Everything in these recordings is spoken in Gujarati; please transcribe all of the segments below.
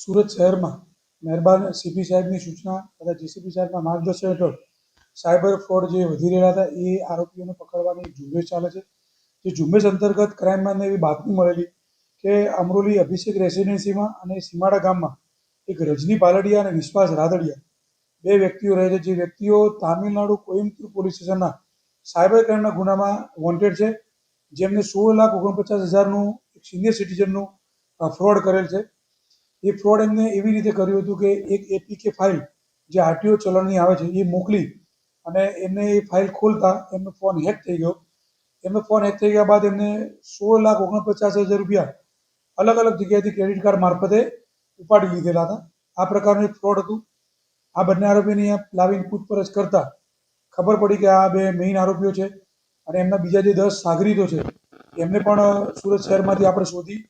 સુરત શહેરમાં મહેરબાન સીપી સાહેબની સૂચના તથા જીસીપી સાહેબના માર્ગદર્શન હેઠળ સાયબર ફ્રોડ જે વધી રહેલા હતા, એ આરોપીઓને પકડવાની ઝુંબેશ ચાલે છે. જે ઝુંબેશ અંતર્ગત ક્રાઇમમાં એવી બાતમી મળેલી કે અમરોલી અભિષેક રેસિડેન્સીમાં અને સીમાડા ગામમાં એક રજની પાલડિયા અને વિશ્વાસ રાદડિયા બે વ્યક્તિઓ રહે છે. જે વ્યક્તિઓ તામિલનાડુ કોઇમ્બતુર પોલીસ સ્ટેશનના સાયબર ક્રાઇમના ગુનામાં વોન્ટેડ છે. જેમને સોળ લાખ ઓગણપચાસ હજારનું એક સિનિયર સિટીઝનનું ફ્રોડ કરેલ છે. એ ફ્રોડ એમને એવી રીતે કર્યું હતું કે એક એપીકે ફાઇલ જે આરટીઓ ચલણની આવે છે, એ મોકલી અને એમને એ ફાઇલ ખોલતા એમનો ફોન હેક થઈ ગયો. એમનો ફોન હેક થઈ ગયા બાદ એમને સોળ લાખ ઓગણપચાસ હજાર રૂપિયા અલગ અલગ જગ્યાએથી ક્રેડિટ કાર્ડ મારફતે ઉપાડી લીધેલા હતા. આ પ્રકારનું એક ફ્રોડ હતું. આ બંને આરોપીને લાવીને પૂછપરછ કરતા ખબર પડી કે આ બે મેઇન આરોપીઓ છે અને એમના બીજા જે દસ સાગરીતો છે, એમને પણ સુરત શહેરમાંથી આપણે શોધી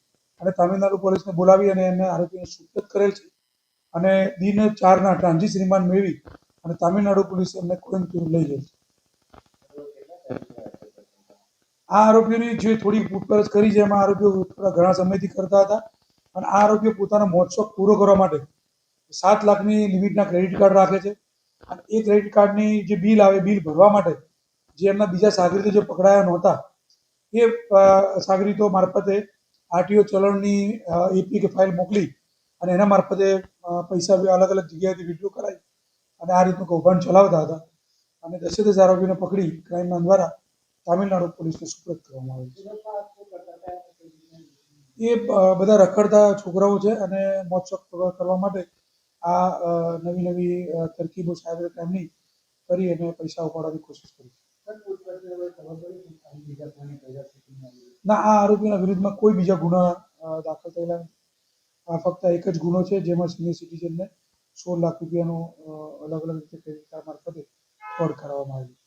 અને તામિલનાડુ પોલીસને બોલાવી અને એમને આરોપીને સુપ્રત કરેલ છે. અને દિન ચારના ટ્રાન્ઝિટ રિમાન્ડ મેળવી અને તામિલનાડુ પોલીસ એમને કોઇમ્બતુર લઈ ગઈ. આ આરોપીઓની જે થોડી પૂછપરછ કરી છે, એમાં આરોપીઓ થોડા ઘણા સમયથી કરતા હતા અને આ આરોપીઓ પોતાનો મોજશોખ પૂરો કરવા માટે સાત લાખની લિમિટના ક્રેડિટ કાર્ડ રાખે છે. અને એ ક્રેડિટ કાર્ડની જે બિલ આવે, બિલ ભરવા માટે જે એમના બીજા સાગરીતો જે પકડાયા નહોતા, એ સાગરીતો મારફતે આરટીઓ ચલણની એપી કે ફાઇલ મોકલી અને એના મારફતે પૈસા અલગ અલગ જગ્યાએથી વિડ્રો કરાવી અને આ રીતનું કૌભાંડ ચલાવતા હતા. અને દસે દસ આરોપીને પકડી ક્રાઇમના દ્વારા તામિલનાડુ પોલીસને સુપ્રત કરવામાં આવે છે. એ બધા રખડતા છોકરાઓ છે અને મોજશોખ કરવા માટે આ નવી નવી તરકીબો સાયબર ક્રાઇમની કરી અને પૈસા ઉપાડવાની કોશિશ કરી. ના, આ આરોપીના વિરુદ્ધમાં કોઈ બીજા ગુના દાખલ થયેલા આ ફક્ત એક જ ગુનો છે, જેમાં સિનિયર સિટીઝનને સોળ લાખ રૂપિયાનો અલગ અલગ રીતે ક્રેડિટ કાર્ડ મારફતે ફ્રોડ કરવામાં આવ્યું